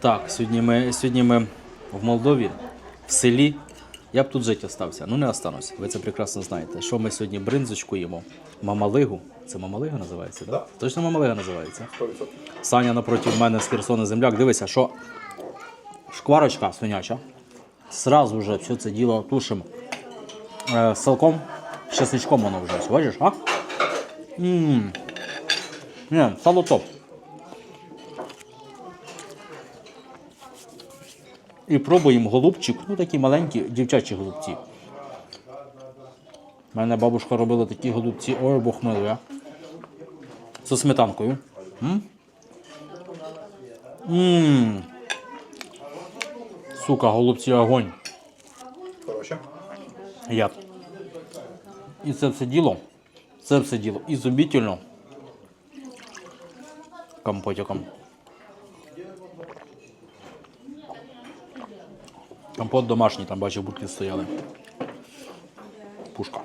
Так, сьогодні ми, сьогодні ми в Молдові, в селі. Я б тут жити остався. Ну не останусь. Ви це прекрасно знаєте. Що ми сьогодні бринзочку їмо? Мамалигу. Це мамалига називається, так? Да? Точно мамалига називається. 100%. Саня напроти мене з Херсона земляк. Дивися, що шкварочка свиняча. Сразу вже все це діло тушимо е, салком, чесничком воно вже. Бачиш, а? Ммм. Сало топ. І пробуємо голубчик, ну такі маленькі дівчачі голубці. У мене бабушка робила такі голубці, ой, бог милує. Зі сметанкою. М? Ммм. Сука, голубці огонь. Хороше. Як? І це все діло. Це все діло ізобітельно. Компотиком. Tam płot domaszni, tam bardziej burki stojały. Puszka.